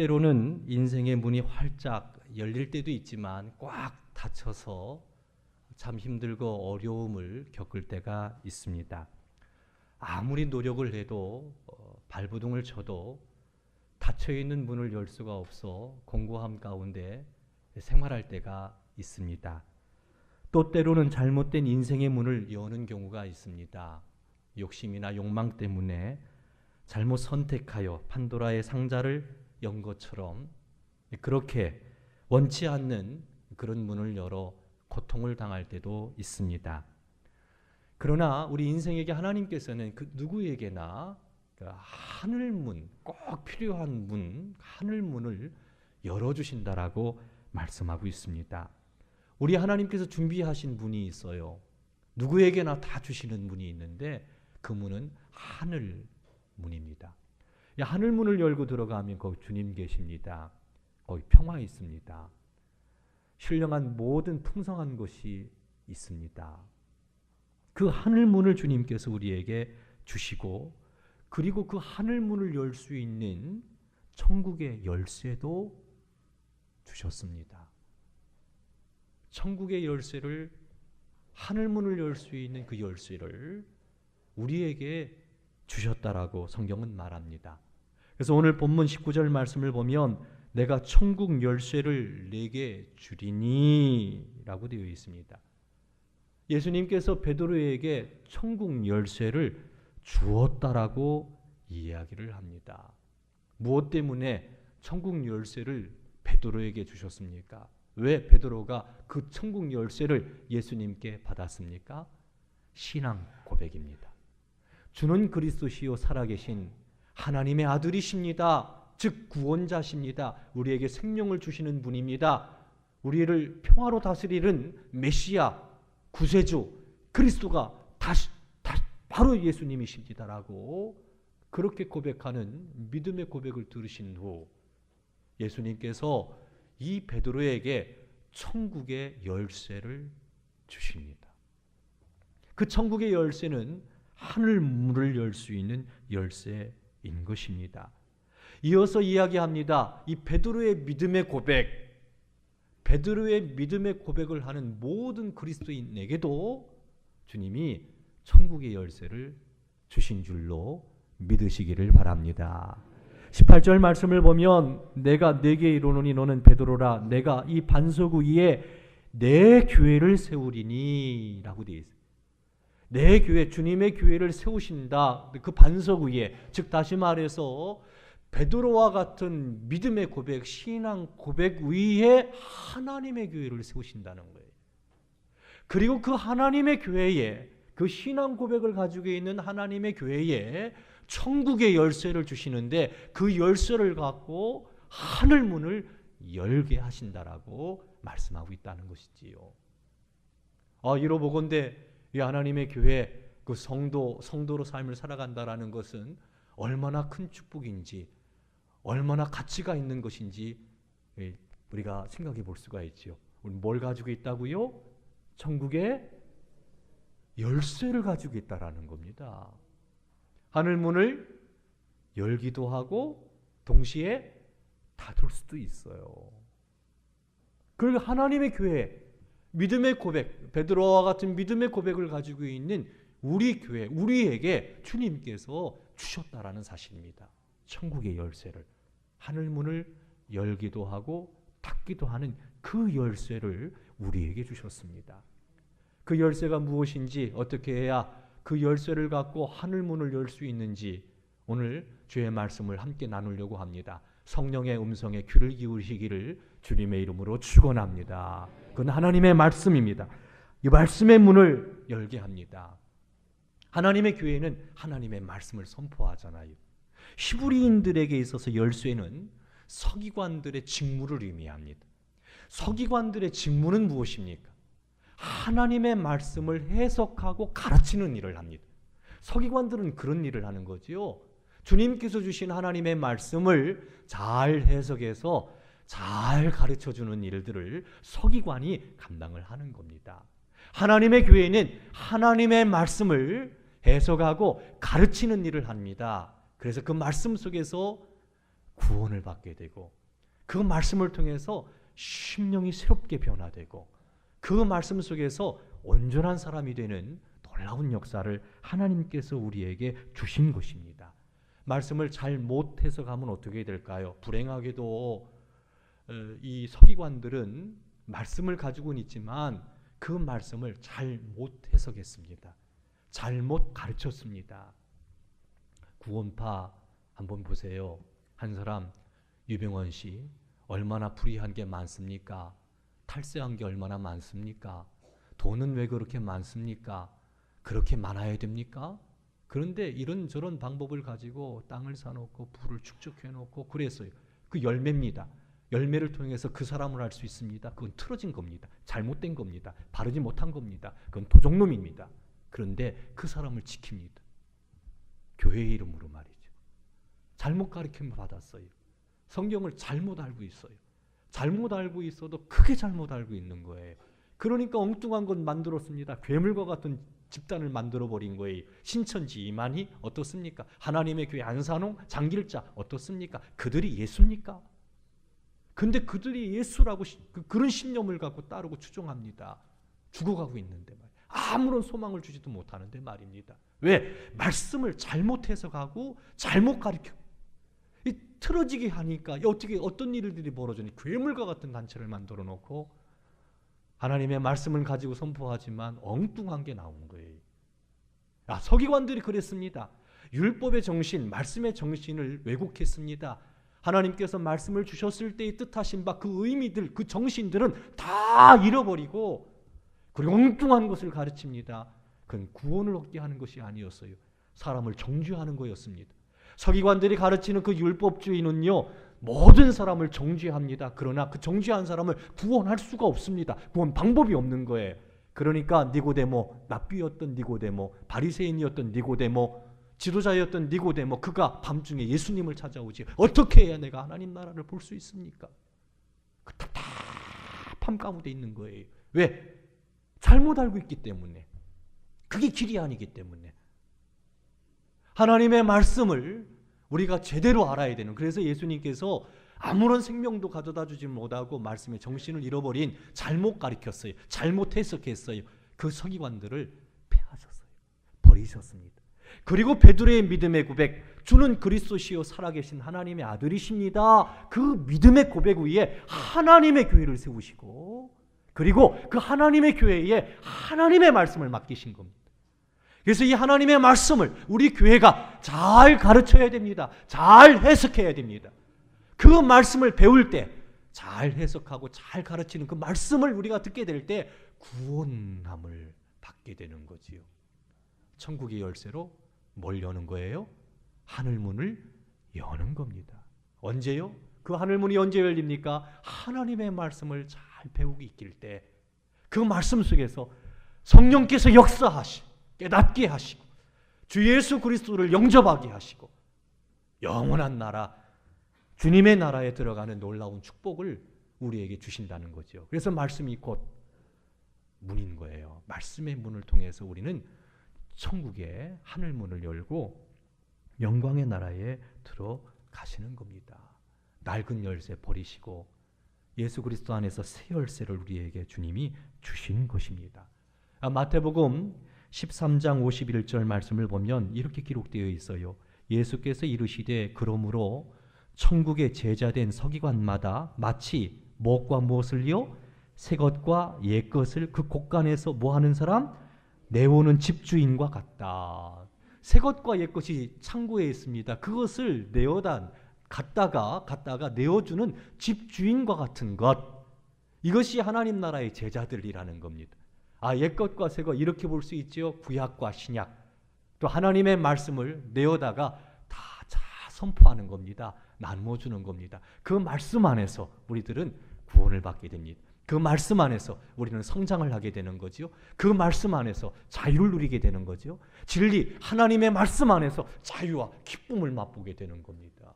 때로는 인생의 문이 활짝 열릴 때도 있지만 꽉 닫혀서 참 힘들고 어려움을 겪을 때가 있습니다. 아무리 노력을 해도 어, 발부둥을 쳐도 닫혀 있는 문을 열 수가 없어 공고함 가운데 생활할 때가 있습니다. 또 때로는 잘못된 인생의 문을 여는 경우가 있습니다. 욕심이나 욕망 때문에 잘못 선택하여 판도라의 상자를 연 것처럼 그렇게 원치 않는 그런 문을 열어 고통을 당할 때도 있습니다. 그러나 우리 인생에게 하나님께서는 그 누구에게나 그 하늘 문, 꼭 필요한 문, 하늘 문을 열어주신다라고 말씀하고 있습니다. 우리 하나님께서 준비하신 문이 있어요. 누구에게나 다 주시는 문이 있는데 그 문은 하늘 문입니다. 하늘 문을 열고 들어가면 거기 주님 계십니다. 거기 평화 있습니다. 신령한 모든 풍성한 것이 있습니다. 그 하늘 문을 주님께서 우리에게 주시고 그리고 그 하늘 문을 열 수 있는 천국의 열쇠도 주셨습니다. 천국의 열쇠를 하늘 문을 열 수 있는 그 열쇠를 우리에게 주셨다라고 성경은 말합니다. 그래서 오늘 본문 19절 말씀을 보면 내가 천국 열쇠를 내게 주리니라고 되어 있습니다. 예수님께서 베드로에게 천국 열쇠를 주었다라고 이야기를 합니다. 무엇 때문에 천국 열쇠를 베드로에게 주셨습니까? 왜 베드로가 그 천국 열쇠를 예수님께 받았습니까? 신앙 고백입니다. 주는 그리스도시요 살아계신 하나님의 아들이십니다. 즉 구원자십니다. 우리에게 생명을 주시는 분입니다. 우리를 평화로 다스리는 메시아 구세주 그리스도가 다시, 다시 바로 예수님이십니다라고 그렇게 고백하는 믿음의 고백을 들으신 후 예수님께서 이 베드로에게 천국의 열쇠를 주십니다. 그 천국의 열쇠는 하늘 문을 열 수 있는 열쇠 인 것입니다. 이어서 이야기합니다. 이 베드로의 믿음의 고백, 베드로의 믿음의 고백을 하는 모든 그리스도인에게도 주님이 천국의 열쇠를 주신 줄로 믿으시기를 바랍니다. 18절 말씀을 보면 내가 내게 이르노니 너는 베드로라 내가 이 반석 위에 내 교회를 세우리니라고 되어 있어요. 내 교회 주님의 교회를 세우신다. 그 반석 위에 즉 다시 말해서 베드로와 같은 믿음의 고백, 신앙 고백 위에 하나님의 교회를 세우신다는 거예요. 그리고 그 하나님의 교회에 그 신앙 고백을 가지고 있는 하나님의 교회에 천국의 열쇠를 주시는데 그 열쇠를 갖고 하늘 문을 열게 하신다라고 말씀하고 있다는 것이지요. 아, 이로 보건대 이 하나님의 교회 그 성도 성도로 삶을 살아간다라는 것은 얼마나 큰 축복인지 얼마나 가치가 있는 것인지 예, 우리가 생각해 볼 수가 있죠. 우리 뭘 가지고 있다고요? 천국의 열쇠를 가지고 있다라는 겁니다. 하늘 문을 열기도 하고 동시에 닫을 수도 있어요. 그리고 하나님의 교회 믿음의 고백, 베드로와 같은 믿음의 고백을 가지고 있는 우리 교회, 우리에게 주님께서 주셨다라는 사실입니다. 천국의 열쇠를 하늘 문을 열기도 하고 닫기도 하는 그 열쇠를 우리에게 주셨습니다. 그 열쇠가 무엇인지 어떻게 해야 그 열쇠를 갖고 하늘 문을 열 수 있는지 오늘 주의 말씀을 함께 나누려고 합니다. 성령의 음성에 귀를 기울이시기를 주님의 이름으로 축원합니다. 그건 하나님의 말씀입니다. 이 말씀의 문을 열게 합니다. 하나님의 교회는 하나님의 말씀을 선포하잖아요. 히브리인들에게 있어서 열쇠는 서기관들의 직무를 의미합니다. 서기관들의 직무는 무엇입니까? 하나님의 말씀을 해석하고 가르치는 일을 합니다. 서기관들은 그런 일을 하는 거지요. 주님께서 주신 하나님의 말씀을 잘 해석해서 잘 가르쳐 주는 일들을 서기관이 감당을 하는 겁니다. 하나님의 교회는 하나님의 말씀을 해석하고 가르치는 일을 합니다. 그래서 그 말씀 속에서 구원을 받게 되고 그 말씀을 통해서 심령이 새롭게 변화되고 그 말씀 속에서 온전한 사람이 되는 놀라운 역사를 하나님께서 우리에게 주신 것입니다. 말씀을 잘 못 해석하면 어떻게 될까요? 불행하게도 어, 이 서기관들은 말씀을 가지고는 있지만 그 말씀을 잘못 해석했습니다. 잘못 가르쳤습니다. 구원파 한번 보세요. 한 사람 유병원 씨 얼마나 불의한 게 많습니까? 탈세한 게 얼마나 많습니까? 돈은 왜 그렇게 많습니까? 그렇게 많아야 됩니까? 그런데 이런 저런 방법을 가지고 땅을 사놓고 부를 축적해 놓고 그랬어요. 그 열매입니다. 열매를 통해서 그 사람을 알 수 있습니다. 그건 틀어진 겁니다. 잘못된 겁니다. 바르지 못한 겁니다. 그건 도적놈입니다. 그런데 그 사람을 지킵니다. 교회의 이름으로 말이죠. 잘못 가르침을 받았어요. 성경을 잘못 알고 있어요. 잘못 알고 있어도 크게 잘못 알고 있는 거예요. 그러니까 엉뚱한 것 만들었습니다. 괴물과 같은 집단을 만들어 버린 거예요. 신천지 이만희 어떻습니까? 하나님의 교회 안산홍 장길자 어떻습니까? 그들이 예수입니까? 근데 그들이 예수라고 그, 그런 신념을 갖고 따르고 추종합니다. 죽어가고 있는데 말. 아무런 소망을 주지도 못하는데 말입니다. 왜 말씀을 잘못 해석하고 잘못 가르쳐 이 틀어지게 하니까 어떻게 어떤 일들이 벌어지니 괴물과 같은 단체를 만들어 놓고 하나님의 말씀을 가지고 선포하지만 엉뚱한 게 나온 거예요. 아, 서기관들이 그랬습니다. 율법의 정신, 말씀의 정신을 왜곡했습니다. 하나님께서 말씀을 주셨을 때의 뜻하신 바 그 의미들, 그 정신들은 다 잃어버리고 그리고 엉뚱한 것을 가르칩니다. 그건 구원을 얻게 하는 것이 아니었어요. 사람을 정죄하는 거였습니다. 서기관들이 가르치는 그 율법주의는요, 모든 사람을 정죄합니다. 그러나 그 정죄한 사람을 구원할 수가 없습니다. 구원 방법이 없는 거예요. 그러니까 니고데모, 납비였던 니고데모, 바리새인이었던 니고데모, 지도자였던 니고데모, 그가 밤중에 예수님을 찾아오지. 어떻게 해야 내가 하나님 나라를 볼 수 있습니까? 그 답답함 가운데 있는 거예요. 왜? 잘못 알고 있기 때문에. 그게 길이 아니기 때문에. 하나님의 말씀을 우리가 제대로 알아야 되는 그래서 예수님께서 아무런 생명도 가져다 주지 못하고 말씀의 정신을 잃어버린 잘못 가르쳤어요. 잘못 해석했어요. 그 서기관들을 패하셨어요. 버리셨습니다. 그리고 베드로의 믿음의 고백 주는 그리스도시요 살아계신 하나님의 아들이십니다. 그 믿음의 고백 위에 하나님의 교회를 세우시고 그리고 그 하나님의 교회에 하나님의 말씀을 맡기신 겁니다. 그래서 이 하나님의 말씀을 우리 교회가 잘 가르쳐야 됩니다. 잘 해석해야 됩니다. 그 말씀을 배울 때 잘 해석하고 잘 가르치는 그 말씀을 우리가 듣게 될 때 구원함을 받게 되는 거지요. 천국의 열쇠로 뭘 여는 거예요? 하늘 문을 여는 겁니다. 언제요? 그 하늘 문이 언제 열립니까? 하나님의 말씀을 잘 배우고 있길 때그 말씀 속에서 성령께서 역사하시 깨닫게 하시고 주 예수 그리스도를 영접하게 하시고 영원한 나라 주님의 나라에 들어가는 놀라운 축복을 우리에게 주신다는 거죠. 그래서 말씀이 곧 문인 거예요. 말씀의 문을 통해서 우리는 천국의 하늘 문을 열고 영광의 나라에 들어가시는 겁니다. 낡은 열쇠 버리시고 예수 그리스도 안에서 새 열쇠를 우리에게 주님이 주신 것입니다. 아, 마태복음 13장 51절 말씀을 보면 이렇게 기록되어 있어요. 예수께서 이르시되 그러므로 천국의 제자된 서기관마다 마치 무엇과 무엇을요? 새 것과 옛 것을 그 곳간에서 뭐 하는 사람? 내오는 집주인과 같다. 새 것과 옛 것이 창고에 있습니다. 그것을 내어다 갖다가 갖다가 내어주는 집주인과 같은 것. 이것이 하나님 나라의 제자들이라는 겁니다. 아, 옛 것과 새 것 이렇게 볼 수 있죠. 구약과 신약. 또 하나님의 말씀을 내어다가 다자 선포하는 겁니다. 나누어 주는 겁니다. 그 말씀 안에서 우리들은 구원을 받게 됩니다. 그 말씀 안에서 우리는 성장을 하게 되는 거지요. 그 말씀 안에서 자유를 누리게 되는 거지요. 진리 하나님의 말씀 안에서 자유와 기쁨을 맛보게 되는 겁니다.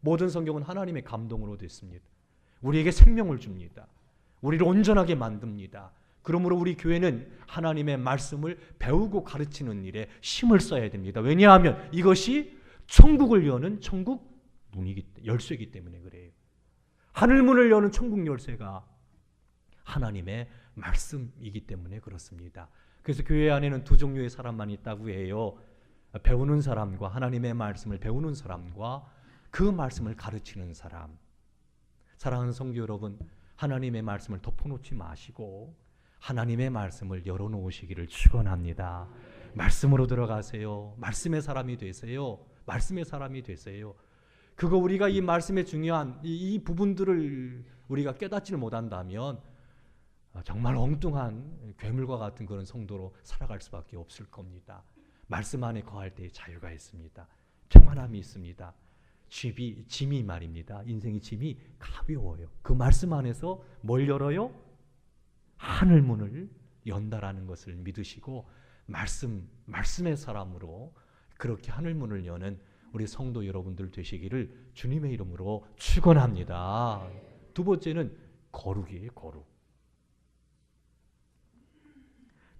모든 성경은 하나님의 감동으로 됐습니다. 우리에게 생명을 줍니다. 우리를 온전하게 만듭니다. 그러므로 우리 교회는 하나님의 말씀을 배우고 가르치는 일에 힘을 써야 됩니다. 왜냐하면 이것이 천국을 여는 천국 문이기 열쇠이기 때문에 그래요. 하늘 문을 여는 천국 열쇠가 하나님의 말씀이기 때문에 그렇습니다. 그래서 교회 안에는 두 종류의 사람만 있다고 해요. 배우는 사람과 하나님의 말씀을 배우는 사람과 그 말씀을 가르치는 사람. 사랑하는 성도 여러분, 하나님의 말씀을 덮어놓지 마시고 하나님의 말씀을 열어놓으시기를 축원합니다. 말씀으로 들어가세요. 말씀의 사람이 되세요. 말씀의 사람이 되세요. 그거 우리가 이 말씀의 중요한 이, 이 부분들을 우리가 깨닫지를 못한다면 정말 엉뚱한 괴물과 같은 그런 성도로 살아갈 수밖에 없을 겁니다. 말씀 안에 거할 때 자유가 있습니다. 평안함이 있습니다. 짐이, 짐이 말입니다. 인생의 짐이 가벼워요. 그 말씀 안에서 뭘 열어요? 하늘 문을 연다라는 것을 믿으시고 말씀 말씀의 사람으로 그렇게 하늘 문을 여는 우리 성도 여러분들 되시기를 주님의 이름으로 축원합니다. 두 번째는 거룩이에요, 거룩.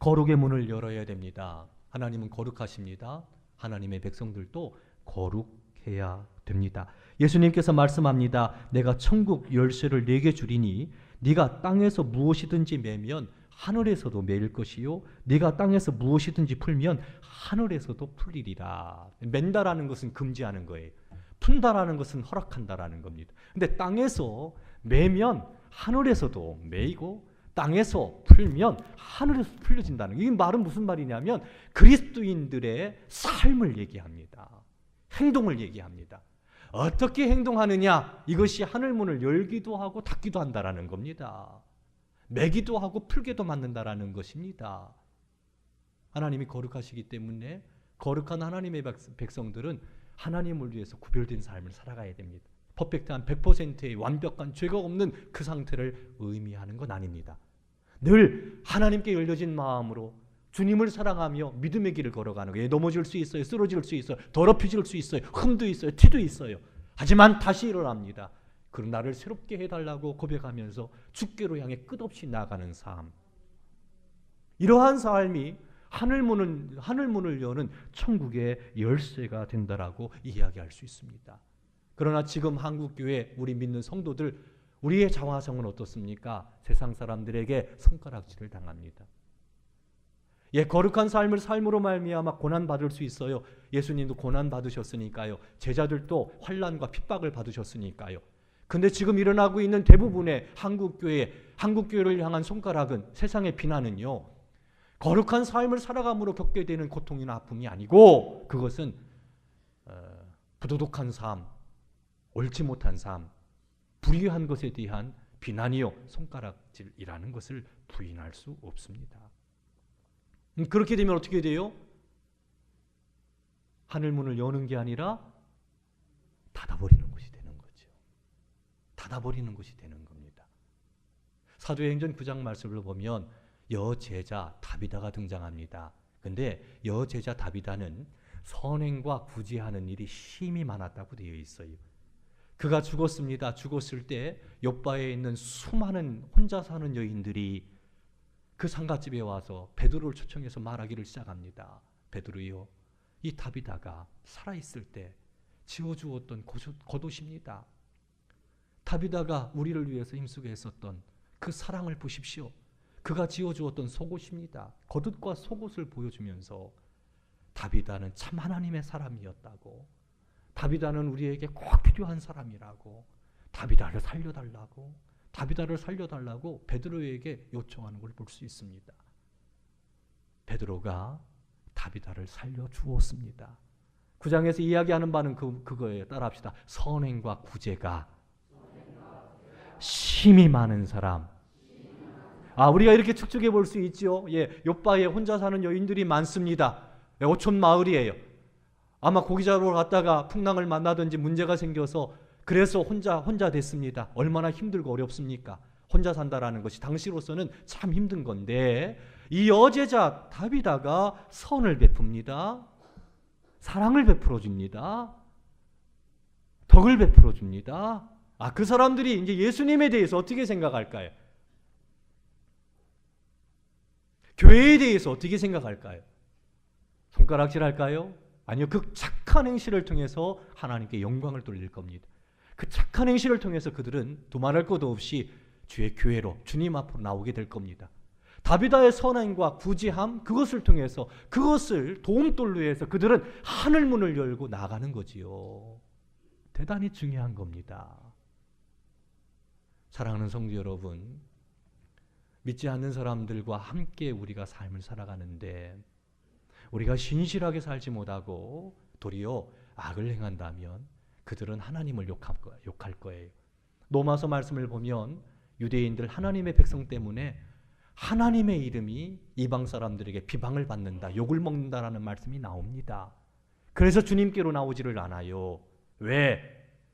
거룩의 문을 열어야 됩니다. 하나님은 거룩하십니다. 하나님의 백성들도 거룩해야 됩니다. 예수님께서 말씀합니다. 내가 천국 열쇠를 네게 주리니 네가 땅에서 무엇이든지 매면 하늘에서도 매일 것이요 네가 땅에서 무엇이든지 풀면 하늘에서도 풀리리라. 맨다라는 것은 금지하는 거예요. 푼다라는 것은 허락한다라는 겁니다. 근데 땅에서 매면 하늘에서도 매이고 땅에서 풀면 하늘에서 풀려진다는 이 말은 무슨 말이냐면 그리스도인들의 삶을 얘기합니다. 행동을 얘기합니다. 어떻게 행동하느냐 이것이 하늘 문을 열기도 하고 닫기도 한다라는 겁니다. 매기도 하고 풀게도 만든다라는 것입니다. 하나님이 거룩하시기 때문에 거룩한 하나님의 백성들은 하나님을 위해서 구별된 삶을 살아가야 됩니다. 퍼펙트한 100%의 완벽한 죄가 없는 그 상태를 의미하는 건 아닙니다. 늘 하나님께 열려진 마음으로 주님을 사랑하며 믿음의 길을 걸어가는 거예요. 넘어질 수 있어요. 쓰러질 수 있어요. 더럽혀질 수 있어요. 흠도 있어요. 티도 있어요. 하지만 다시 일어납니다. 그럼 나를 새롭게 해달라고 고백하면서 죽기로 향해 끝없이 나가는 삶. 이러한 삶이 하늘문을 하늘문을 여는 천국의 열쇠가 된다라고 이야기할 수 있습니다. 그러나 지금 한국 교회 우리 믿는 성도들 우리의 자화성은 어떻습니까? 세상 사람들에게 손가락질을 당합니다. 예, 거룩한 삶을 삶으로 말미암아 고난 받을 수 있어요. 예수님도 고난 받으셨으니까요. 제자들도 환란과 핍박을 받으셨으니까요. 근데 지금 일어나고 있는 대부분의 한국 교회, 한국 교회를 향한 손가락은 세상의 비난은요. 거룩한 삶을 살아감으로 겪게 되는 고통이나 아픔이 아니고 그것은 어, 부도덕한 삶, 옳지 못한 삶, 불의한 것에 대한 비난이요 손가락질이라는 것을 부인할 수 없습니다. 음, 그렇게 되면 어떻게 돼요? 하늘 문을 여는 게 아니라 닫아버리는 것이 되는 거죠. 닫아버리는 것이 되는 겁니다. 사도행전 9장 말씀을 보면 여제자 다비다가 등장합니다. 근데 여제자 다비다는 선행과 구제하는 일이 심히 많았다고 되어 있어요. 그가 죽었습니다. 죽었을 때 옆바에 있는 수많은 혼자 사는 여인들이 그 상가집에 와서 베드로를 초청해서 말하기를 시작합니다. 베드로요, 이 다비다가 살아 있을 때 지어주었던 겉옷입니다. 다비다가 우리를 위해서 힘쓰게 했었던 그 사랑을 보십시오. 그가 지어주었던 속옷입니다. 겉옷과 속옷을 보여주면서 다비다는 참 하나님의 사람이었다고 다비다는 우리에게 꼭 필요한 사람이라고 다비다를 살려달라고 다비다를 살려달라고 베드로에게 요청하는 걸 볼 수 있습니다. 베드로가 다비다를 살려 주었습니다. 구장에서 이야기하는 바는 그, 그거예요. 따라합시다. 선행과 구제가 심이 많은 사람. 아, 우리가 이렇게 축축해 볼 수 있죠. 예, 요바에 혼자 사는 여인들이 많습니다. 오촌 마을이에요. 아마 고기 잡으러 갔다가 풍랑을 만나든지 문제가 생겨서 그래서 혼자 혼자 됐습니다. 얼마나 힘들고 어렵습니까? 혼자 산다라는 것이 당시로서는 참 힘든 건데 이 여제자 다비다가 선을 베풉니다. 사랑을 베풀어 줍니다. 덕을 베풀어 줍니다. 아, 그 사람들이 이제 예수님에 대해서 어떻게 생각할까요? 교회에 대해서 어떻게 생각할까요? 손가락질 할까요? 아니요. 그 착한 행실을 통해서 하나님께 영광을 돌릴 겁니다. 그 착한 행실을 통해서 그들은 두말할 것도 없이 주의 교회로 주님 앞으로 나오게 될 겁니다. 다비다의 선행과 구지함 그것을 통해서 그것을 도움돌로 해서 그들은 하늘 문을 열고 나가는 거지요. 대단히 중요한 겁니다. 사랑하는 성도 여러분, 믿지 않는 사람들과 함께 우리가 삶을 살아가는데 우리가 신실하게 살지 못하고 도리어 악을 행한다면 그들은 하나님을 욕할 거예요. 로마서 말씀을 보면 유대인들 하나님의 백성 때문에 하나님의 이름이 이방 사람들에게 비방을 받는다, 욕을 먹는다라는 말씀이 나옵니다. 그래서 주님께로 나오지를 않아요. 왜?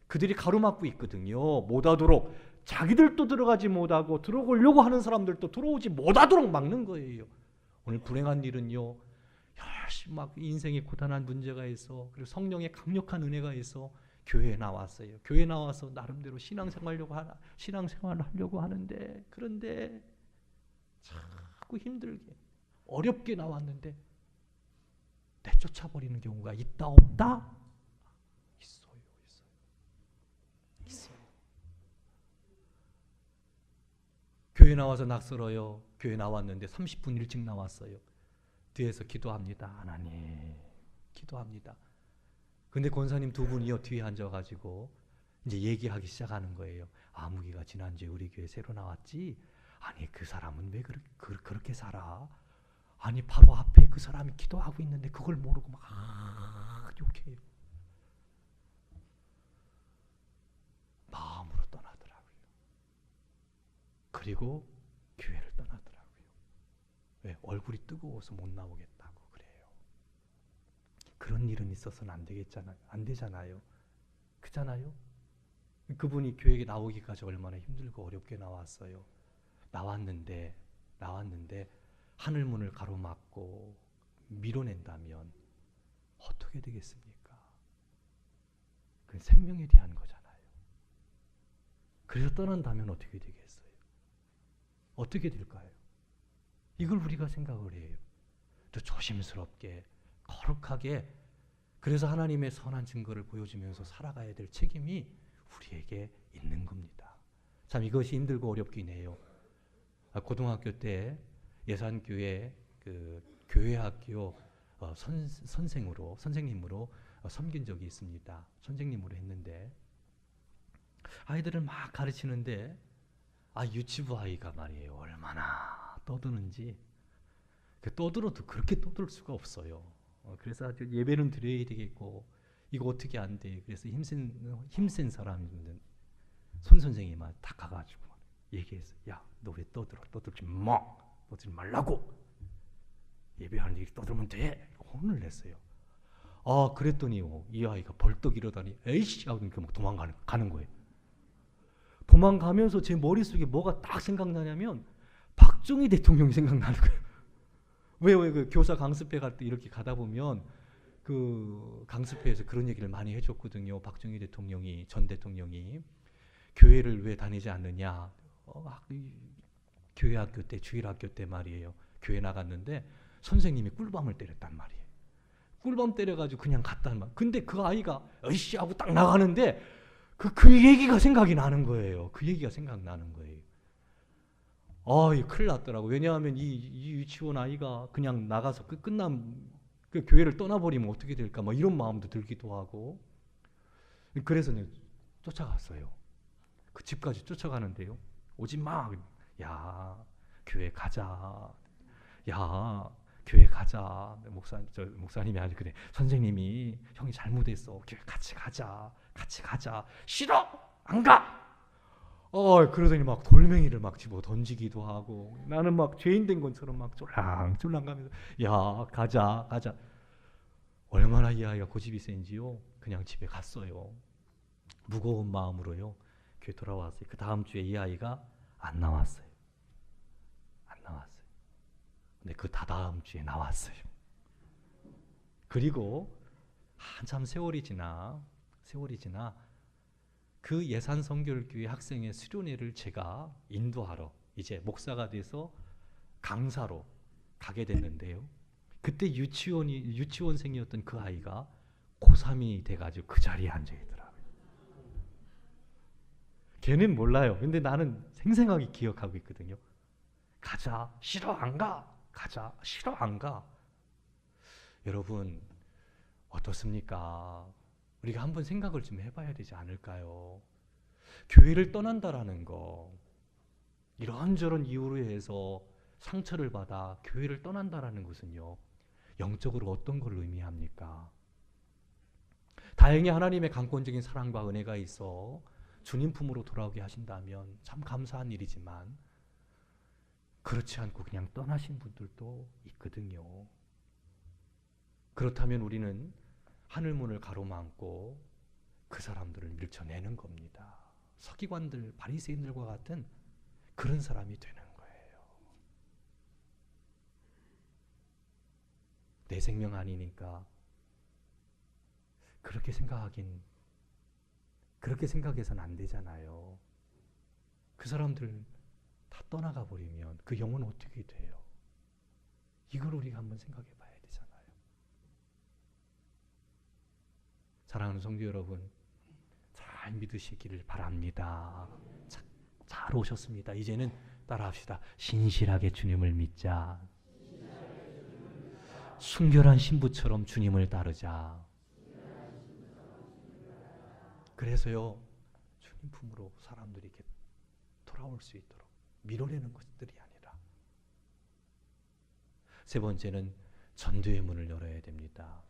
그들이 가로막고 있거든요. 못하도록 자기들도 들어가지 못하고 들어오려고 하는 사람들도 들어오지 못하도록 막는 거예요. 오늘 불행한 일은요. 열심히 막 인생에 고단한 문제가 있어. 그리고 성령의 강력한 은혜가 있어. 교회에 나왔어요. 교회 나와서 나름대로 신앙생활하려고 하나, 신앙생활을 하려고 하는데 그런데 자꾸 힘들게 어렵게 나왔는데 내쫓아 버리는 경우가 있다 없다? 있어요. 있어요. 있어요. 교회 나와서 낙설어요. 교회 나왔는데 30분 일찍 나왔어요. 뒤에서 기도합니다. 하나님. 기도합니다. 근데 권사님 두 분이요 뒤에 앉아가지고 이제 얘기하기 시작하는 거예요. 아무기가 지난주에 우리 교회 새로 나왔지. 아니 그 사람은 왜 그렇게, 그 렇게 살아? 아니 바로 앞에 그 사람이 기도하고 있는데 그걸 모르고 막 욕해요. 마음으로 떠나더라고요. 그리고 교회를 떠나더라고요. 왜? 얼굴이 뜨거워서 못 나오겠다고 그래요. 그런 일은 있어서는 안 되겠잖아요. 안 되잖아요. 그잖아요. 그분이 교회에 나오기까지 얼마나 힘들고 어렵게 나왔어요. 나왔는데 나왔는데 하늘 문을 가로막고 밀어낸다면 어떻게 되겠습니까? 그 생명에 대한 거잖아요. 그래서 떠난다면 어떻게 되겠어요? 어떻게 될까요? 이걸 우리가 생각을 해요. 또 조심스럽게 거룩하게 그래서 하나님의 선한 증거를 보여주면서 살아가야 될 책임이 우리에게 있는 겁니다. 참 이것이 힘들고 어렵긴 해요. 아, 고등학교 때 예산교회 그 교회학교 어, 선, 선생으로 선생님으로 어, 섬긴 적이 있습니다. 선생님으로 했는데 아이들을 막 가르치는데 아 유치부 아이가 말이에요 얼마나 떠드는지 그 떠들어도 그렇게 떠들 수가 없어요. 어, 그래서 예배는 드려야 되겠고 이거 어떻게 안 돼? 그래서 힘센 힘센 사람은 손 선생님만 다 가가지고 얘기했어. 야, 너 왜 떠들어? 떠들지 마. 떠들지 말라고. 예배하는 얘기 떠들면 돼. 혼을 냈어요. 아, 그랬더니 이 아이가 벌떡 일어나니 에이씨 하고 막 도망가는 가는 거예요. 도망가면서 제 머릿속에 뭐가 딱 생각나냐면 박정희 대통령이 생각나는 거예요. 왜, 왜, 그 교사 강습회 갈 때 이렇게 가다 보면 그 강습회에서 그런 얘기를 많이 해줬거든요. 박정희 대통령이, 전 대통령이. 교회를 왜 다니지 않느냐. 어, 교회 학교 때, 주일 학교 때 말이에요. 교회 나갔는데 선생님이 꿀밤을 때렸단 말이에요. 꿀밤 때려가지고 그냥 갔단 말. 근데 그 아이가 으씨 하고 딱 나가는데 그, 그 얘기가 생각이 나는 거예요. 그 얘기가 생각나는 거예요. 아, 이 큰일 났더라고. 왜냐하면 이, 이 유치원 아이가 그냥 나가서 그 끝남 그 교회를 떠나버리면 어떻게 될까? 뭐 이런 마음도 들기도 하고. 그래서 쫓아갔어요. 그 집까지 쫓아가는데요. 오지 마. 야, 교회 가자. 야, 교회 가자. 목사 저 목사님이 아주 그래. 선생님이 형이 잘못했어. 교회 같이 가자. 같이 가자. 싫어. 안 가. 어, 그러더니 막 돌멩이를 막 집어 던지기도 하고 나는 막 죄인 된 것처럼 막 쫄랑쫄랑 가면서 야, 가자. 가자. 얼마나 이 아이가 고집이 센지요. 그냥 집에 갔어요. 무거운 마음으로요. 교회 돌아왔어요. 그 다음 주에 이 아이가 안 나왔어요. 안 나왔어요. 근데 그 다다음 주에 나왔어요. 그리고 한참 세월이 지나 세월이 지나 그 예산 성결교회 학생의 수련회를 제가 인도하러 이제 목사가 돼서 강사로 가게 됐는데요. 그때 유치원이 유치원생이었던 그 아이가 고3이 돼가지고 그 자리에 앉아 있더라고요. 걔는 몰라요. 근데 나는 생생하게 기억하고 있거든요. 가자. 싫어 안 가. 가자. 싫어 안 가. 여러분 어떻습니까? 우리가 한번 생각을 좀 해봐야 되지 않을까요? 교회를 떠난다라는 거 이런저런 이유로 해서 상처를 받아 교회를 떠난다라는 것은요 영적으로 어떤 걸 의미합니까? 다행히 하나님의 강권적인 사랑과 은혜가 있어 주님 품으로 돌아오게 하신다면 참 감사한 일이지만 그렇지 않고 그냥 떠나신 분들도 있거든요. 그렇다면 우리는 하늘문을 가로막고 그 사람들을 밀쳐내는 겁니다. 서기관들, 바리새인들과 같은 그런 사람이 되는 거예요. 내 생명 아니니까 그렇게 생각하긴 그렇게 생각해서는 안 되잖아요. 그 사람들 다 떠나가 버리면 그 영혼 어떻게 돼요? 이걸 우리가 한번 생각해 봐야 되잖아요. 사랑하는 성도 여러분, 잘 믿으시기를 바랍니다. 자, 잘 오셨습니다. 이제는 따라합시다. 신실하게 주님을 믿자. 순결한 신부처럼 주님을 따르자. 그래서요, 주님 품으로 사람들이 이렇게 돌아올 수 있도록 밀어내는 것들이 아니라. 세 번째는 전도의 문을 열어야 됩니다.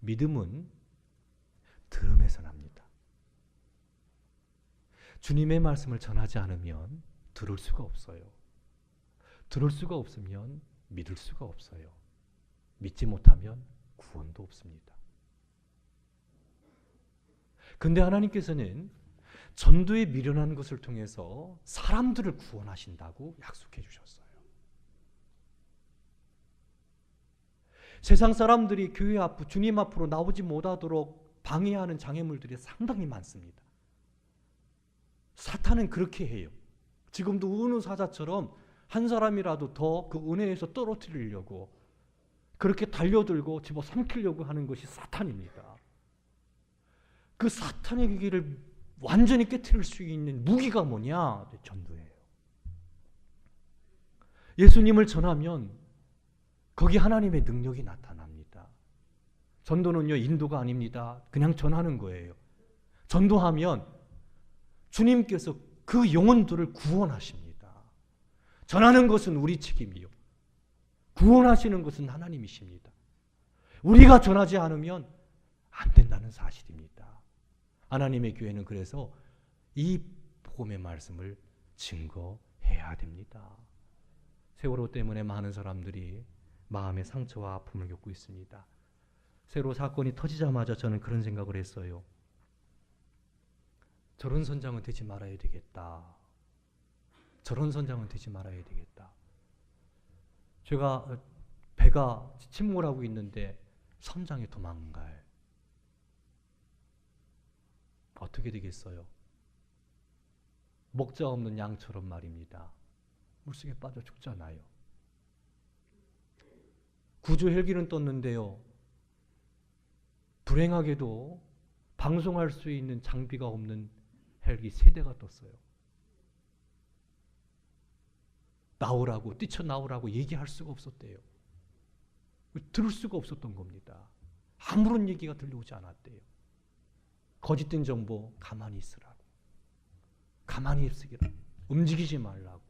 믿음은 들음에서 납니다. 주님의 말씀을 전하지 않으면 들을 수가 없어요. 들을 수가 없으면 믿을 수가 없어요. 믿지 못하면 구원도 없습니다. 근데 하나님께서는 전도에 미련한 것을 통해서 사람들을 구원하신다고 약속해 주셨어요. 세상 사람들이 교회 앞 주님 앞으로 나오지 못하도록 방해하는 장애물들이 상당히 많습니다. 사탄은 그렇게 해요. 지금도 우는 사자처럼 한 사람이라도 더 그 은혜에서 떨어뜨리려고 그렇게 달려들고 집어 삼키려고 하는 것이 사탄입니다. 그 사탄의 기기를 완전히 깨뜨릴 수 있는 무기가 뭐냐? 전도예요. 예수님을 전하면 거기 하나님의 능력이 나타납니다. 전도는요, 인도가 아닙니다. 그냥 전하는 거예요. 전도하면 주님께서 그 영혼들을 구원하십니다. 전하는 것은 우리 책임이요. 구원하시는 것은 하나님이십니다. 우리가 전하지 않으면 안 된다는 사실입니다. 하나님의 교회는 그래서 이 복음의 말씀을 증거해야 됩니다. 세월호 때문에 많은 사람들이 마음의 상처와 아픔을 겪고 있습니다. 세월호 사건이 터지자마자 저는 그런 생각을 했어요. 저런 선장은 되지 말아야 되겠다. 저런 선장은 되지 말아야 되겠다. 제가 배가 침몰 하고 있는데 선장이 도망갈 어떻게 되겠어요? 목자 없는 양처럼 말입니다. 물속에 빠져 죽잖아요. 구조 헬기는 떴는데요. 불행하게도 방송할 수 있는 장비가 없는 헬기 세 대가 떴어요. 나오라고 뛰쳐 나오라고 얘기할 수가 없었대요. 들을 수가 없었던 겁니다. 아무런 얘기가 들려오지 않았대요. 거짓된 정보 가만히 있으라고. 가만히 있으기라. 움직이지 말라고.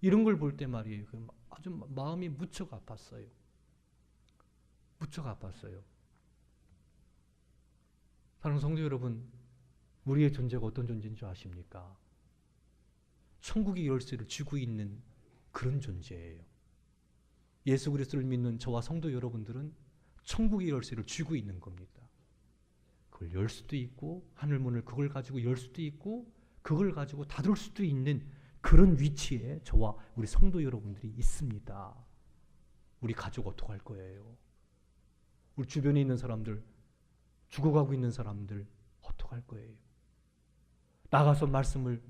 이런 걸 볼 때 말이에요. 그 아주 마음이 무척 아팠어요. 무척 아팠어요. 사랑하는 성도 여러분, 우리의 존재가 어떤 존재인 줄 아십니까? 천국의 열쇠를 쥐고 있는 그런 존재예요. 예수 그리스도를 믿는 저와 성도 여러분들은 천국의 열쇠를 쥐고 있는 겁니다. 그걸 열 수도 있고 하늘 문을 그걸 가지고 열 수도 있고 그걸 가지고 닫을 수도 있는 그런 위치에 저와 우리 성도 여러분들이 있습니다. 우리 가족 어떡할 거예요? 우리 주변에 있는 사람들 죽어가고 있는 사람들 어떡할 거예요? 나가서 말씀을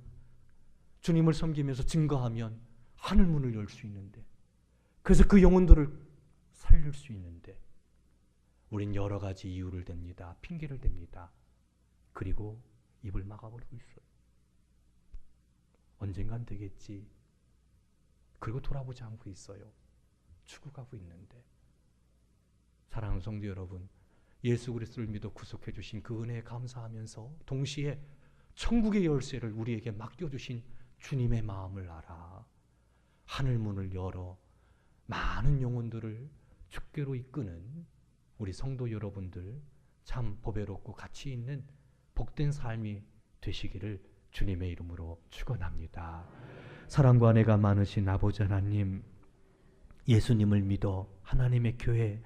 주님을 섬기면서 증거하면 하늘 문을 열 수 있는데 그래서 그 영혼들을 살릴 수 있는데 우린 여러 가지 이유를 댑니다. 핑계를 댑니다. 그리고 입을 막아버리고 있어요. 언젠간 되겠지. 그리고 돌아보지 않고 있어요. 죽어가고 있는데. 사랑하는 성도 여러분, 예수 그리스도를 믿어 구속해 주신 그 은혜에 감사하면서 동시에 천국의 열쇠를 우리에게 맡겨 주신 주님의 마음을 알아. 하늘 문을 열어 많은 영혼들을 주께로 이끄는 우리 성도 여러분들 참 보배롭고 가치 있는 복된 삶이 되시기를 주님의 이름으로 축원합니다. 사랑과 은혜가 많으신 아버지 하나님, 예수님을 믿어 하나님의 교회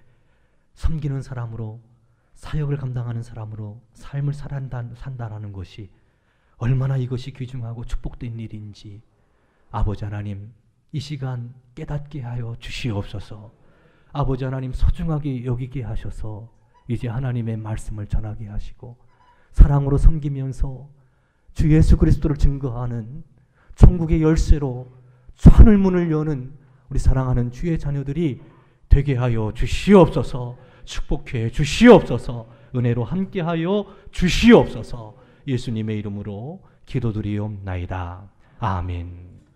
섬기는 사람으로 사역을 감당하는 사람으로 삶을 살한다, 산다라는 것이 얼마나 이것이 귀중하고 축복된 일인지 아버지 하나님 이 시간 깨닫게 하여 주시옵소서. 아버지 하나님 소중하게 여기게 하셔서 이제 하나님의 말씀을 전하게 하시고 사랑으로 섬기면서 주 예수 그리스도를 증거하는 천국의 열쇠로 하늘 문을 여는 우리 사랑하는 주의 자녀들이 되게 하여 주시옵소서. 축복해 주시옵소서. 은혜로 함께하여 주시옵소서. 예수님의 이름으로 기도드리옵나이다. 아멘.